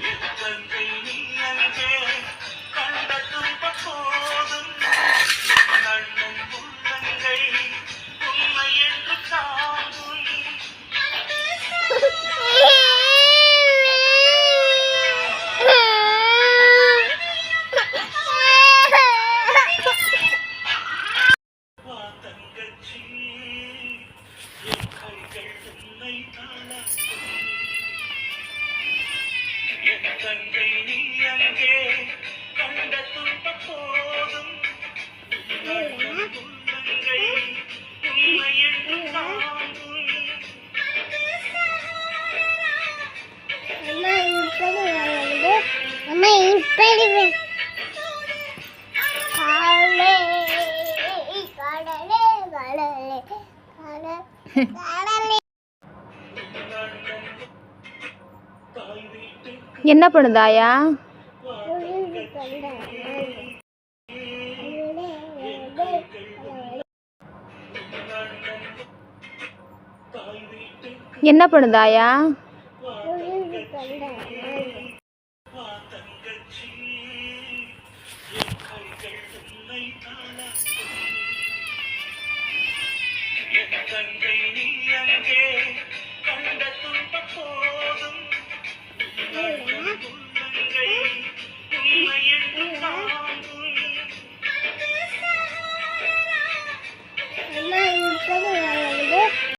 You can be. கண்கள் நீ அங்கே. கண்ட கடலே கடலே கடலே. என்ன பண்ணுதாயா என்ன பண்ணுதாயா நாள். தங்கை நீ அங்கே